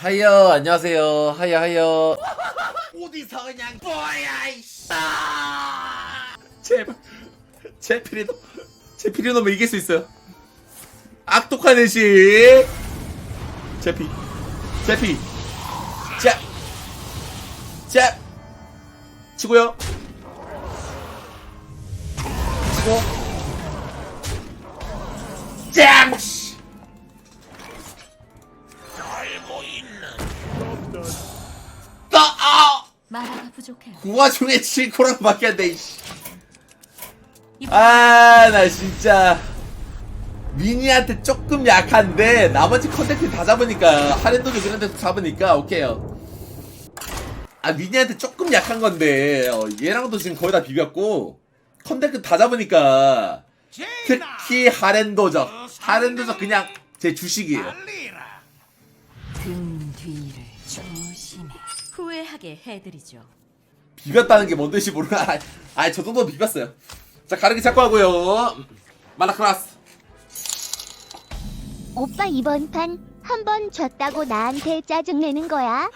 하여 안녕하세요. 하여 하여 어디서 그냥 뭐야 이씨. 제발 제피리노 제피리노면 이길 수 있어요? 악독한 의식 제피 제피. 짭짭 치고요. 치고 그 와중에 7코랑 밖에 안 돼, 이씨. 아, 나 진짜. 미니한테 조금 약한데, 나머지 컨텐츠 다 잡으니까, 하렌도도 그런 데서 잡으니까, 오케이요. 아, 미니한테 조금 약한 건데, 어, 얘랑도 지금 거의 다 비볐고, 컨텐츠 다 잡으니까, 특히 하렌도적. 하렌도적 그냥 제 주식이에요. 등 뒤를 조심해. 후회하게 해드리죠. 비볐다는 게 뭔 뜻인지 모르나. 아, 아, 저 정도 비볐어요. 자, 가르기 찾고 하고요. 마라크라스. 오빠 이번 판 한 번 졌다고 나한테 짜증 내는 거야?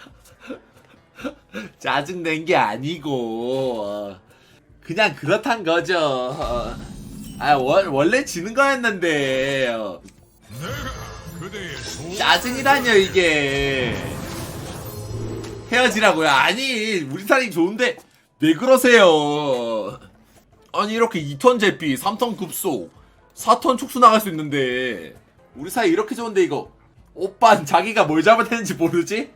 짜증 낸 게 아니고 어, 그냥 그렇단 거죠. 어. 아 원, 원래 지는 거였는데 어. 그대의 소 짜증이라뇨 이게 헤어지라고요. 아니 우리 사이 좋은데 왜 그러세요? 아니 이렇게 2톤 제비, 3톤 급소, 4톤 촉수 나갈 수 있는데 우리 사이 이렇게 좋은데 이거 오빤 자기가 뭘 잘못했는지 모르지?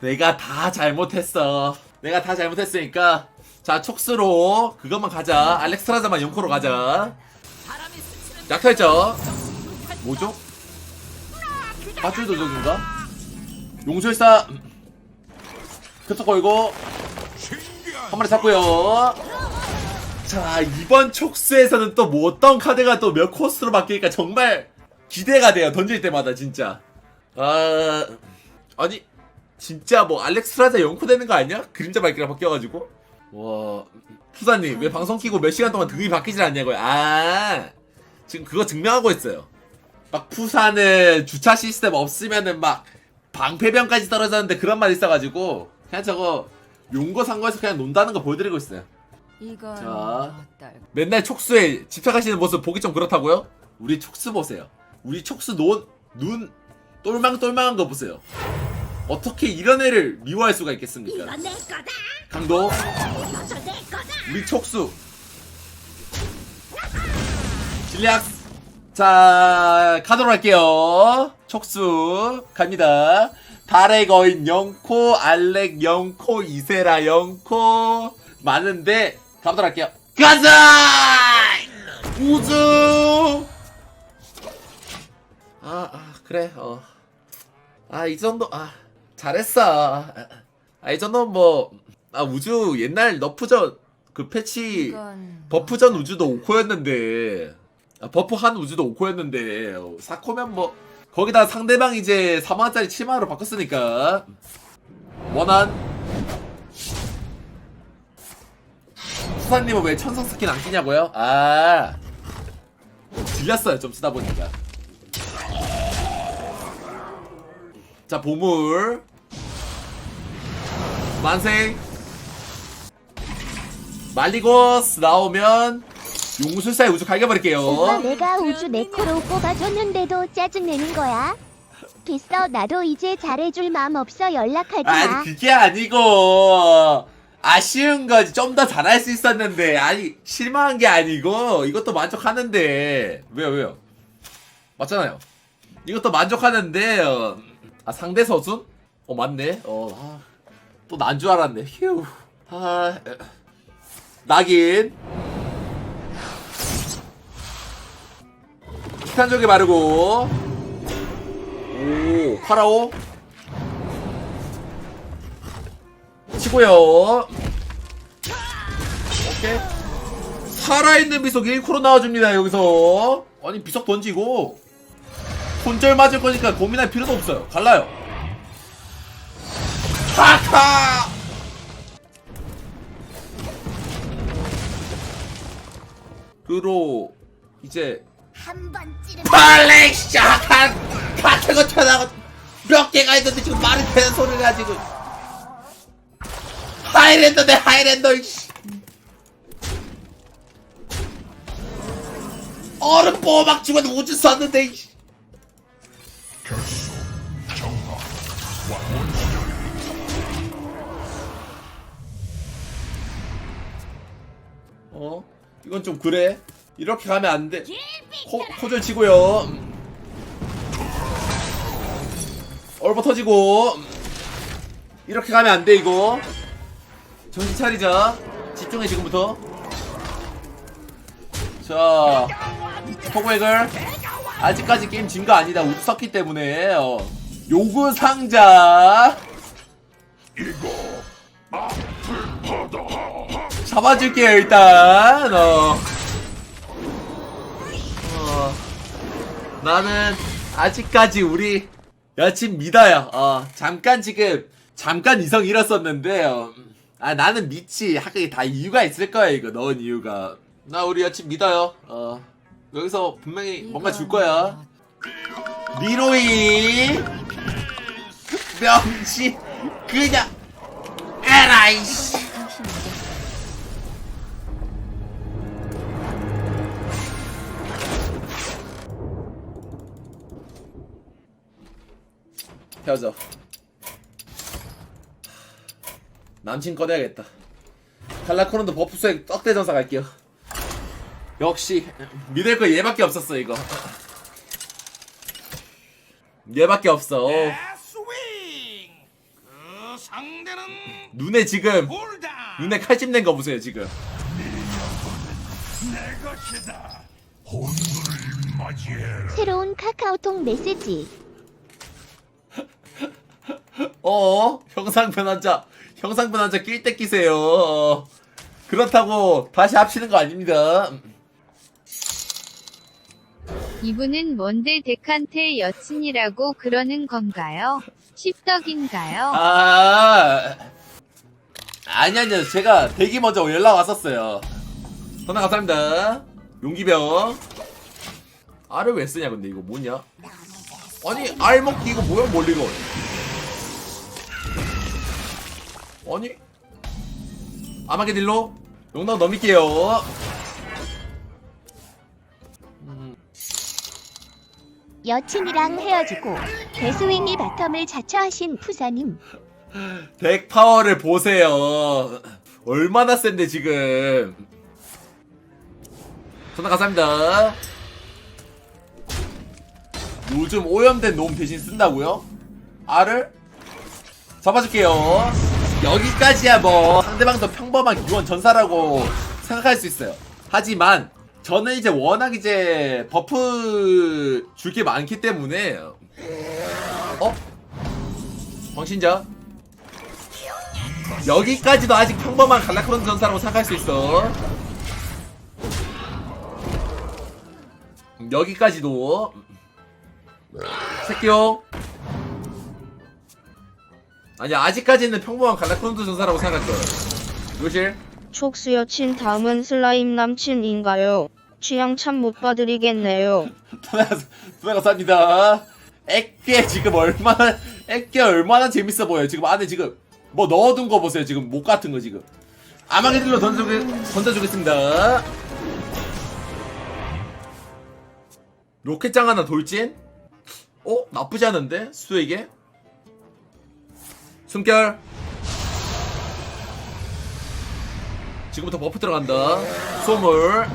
내가 다 잘못했어. 내가 다 잘못했으니까 자 촉수로 그것만 가자. 알렉스트라자만 영코로 가자. 약탈자 뭐죠? 파출 도적인가? 용술사 급속 걸고 한 마리 잡고요. 자 이번 촉수에서는 또 뭐 어떤 카드가 또 몇 코스로 바뀔까 정말 기대가 돼요. 던질 때마다 진짜. 아 아니 진짜 뭐 알렉스라자 영코 되는 거 아니야? 그림자 밝기랑 바뀌어가지고. 와 푸사님 왜 방송 키고 몇 시간 동안 등이 바뀌질 않냐고요? 아 지금 그거 증명하고 있어요. 막 푸사는 주차 시스템 없으면은 막 방패병까지 떨어졌는데 그런 말 있어가지고 그냥 저거 용거 산 거에서 그냥 논다는 거 보여드리고 있어요. 이건 자. 어떨? 맨날 촉수에 집착하시는 모습 보기 좀 그렇다고요? 우리 촉수 보세요. 우리 촉수 논, 눈 똘망똘망한 거 보세요. 어떻게 이런 애를 미워할 수가 있겠습니까? 강도 우리 촉수 실력 자 가도록 할게요 촉수 갑니다 달의 거인 영코 알렉 영코 이세라 영코. 많은데 가보도록 할게요. 가자! 우주! 아, 아 그래 어 아 이 정도 아 잘했어. 아 이 정도 뭐아 우주 옛날 너프전 그 패치 이건 버프전 우주도 5코였는데. 아, 버프 한 우주도 5코였는데. 어, 4코면 뭐 거기다 상대방 이제 4만원짜리 7만원으로 바꿨으니까. 원한. 수사님은 왜 천상 스킨 안 끼냐고요? 아. 질렸어요 좀 쓰다 보니까. 자 보물. 만생 말리고스 나오면 용술사의 우주 갈겨버릴게요. 내가 우주 네코로 뽑아줬는데도 짜증내는 거야? 됐어 나도 이제 잘해줄 마음 없어 연락하지 마 아니 그게 아니고. 아쉬운 거지. 좀 더 잘할 수 있었는데. 아니 실망한 게 아니고. 이것도 만족하는데. 왜요 왜요? 맞잖아요. 이것도 만족하는데 어, 아 상대 서순? 어 맞네. 어또 난 줄 알았네. 휴. 아, 에. 낙인 티탄족에 바르고. 오 파라오. 치고요. 오케이. 살아있는 비석 1코로 나와줍니다 여기서. 아니 비석 던지고 손절 맞을 거니까 고민할 필요도 없어요. 갈라요. 하카 그로 이제 한번 찌르 빨리 시작한 같은 거 쳐나가 몇 개가 있는데 지금 말이 되는 소리 가 지금 하이랜더네 하이랜더 이씨. 얼음 뽀막 죽어도 우주 썼는데 이씨. 어? 이건 좀 그래 이렇게 가면 안 돼. 코, 코절 치고요. 얼버 터지고. 이렇게 가면 안 돼 이거. 정신 차리자. 집중해 지금부터. 자 포그웨글 아직까지 게임 진 거 아니다. 우드 썼기 때문에 어. 요구 상자. 잡아줄게요 일단. 어. 어. 나는 아직까지 우리 여친 믿어요 어. 잠깐 지금 잠깐 이성 잃었었는데 어. 아 나는 믿지 하긴 다 이유가 있을 거야 이거 넣은 이유가 나 우리 여친 믿어요 어. 여기서 분명히 뭔가 줄 거야 리로이 명치 그냥 에라이씨 헤어져. 남친 꺼내야겠다. 칼라코론도 버프스에 떡대전사 갈게요. 역시 믿을 거 얘밖에 없었어 이거. 얘밖에 없어. 어, 스윙 그 상대는 눈에 지금 볼다 눈에 칼집 낸 거 보세요 지금. 내 것이다 혼돈을 맞이해라 새로운 카카오톡 메시지. 어 형상 변환자 형상 변환자 낄 때 끼세요. 어, 그렇다고 다시 합치는 거 아닙니다. 이분은 뭔데 데칸테 여친이라고 그러는 건가요? 십덕인가요? 아 아니 아니요. 제가 대기 먼저 연락 왔었어요. 전화 감사합니다. 용기병. 알을 왜 쓰냐 근데 이거 뭐냐? 아니 알 먹기 이거 뭐야 멀리로 아니 아마게딜로 용당 넘길게요 여친이랑 헤어지고 개스윙이 바텀을 자처하신 푸사님. 덱 파워를 보세요. 얼마나 센데 지금. 전화 감사합니다. 요즘 오염된 놈 대신 쓴다고요? 알을 잡아줄게요. 여기까지야 뭐 상대방도 평범한 기원 전사라고 생각할 수 있어요. 하지만 저는 이제 워낙 이제 버프 줄 게 많기 때문에 어? 광신자 여기까지도 아직 평범한 갈라크론 전사라고 생각할 수 있어. 여기까지도 새끼요. 아니 아직까지는 평범한 갈라크론 전사라고 거예요. 요실 촉수 여친 다음은 슬라임 남친인가요? 취향 참 못 봐드리겠네요. 누나 감사합니다. 액괴 지금 얼마나 액괴 얼마나 재밌어 보여요. 지금 안에 지금 뭐 넣어둔 거 보세요. 지금 목 같은 거 지금. 아마게들로 던져주, 던져주겠습니다. 로켓장 하나 돌진? 어? 나쁘지 않은데? 수에게? 숨결 지금부터 버프 들어간다 소물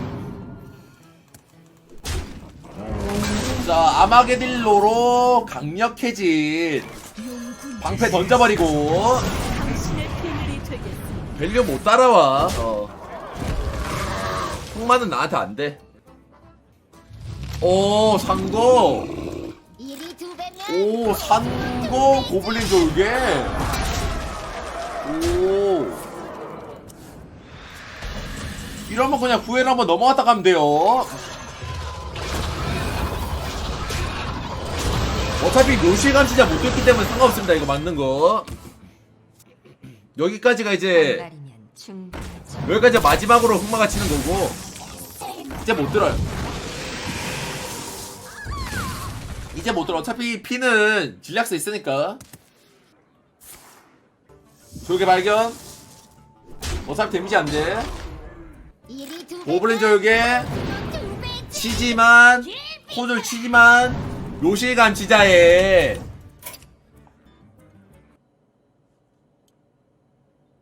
자 아마게딜로로 강력해진 방패 던져버리고. 밸류 못 따라와 어. 흑마는 나한테 안돼 오 산거 오 산거 고블린 돌게 오 이러면 그냥 구애를 한번 넘어갔다 가면 돼요 어차피 묘실감 진짜 못 됐기 때문에 상관없습니다 이거 맞는 거 여기까지가 이제. 여기까지 마지막으로 흑마가 치는 거고 이제 못 들어요 이제 못 들어. 어차피 피는 질약스 있으니까. 조개 발견. 어차피 데미지 안 돼. 고블린 조개. 치지만, 코줄 치지만, 요실감 지자에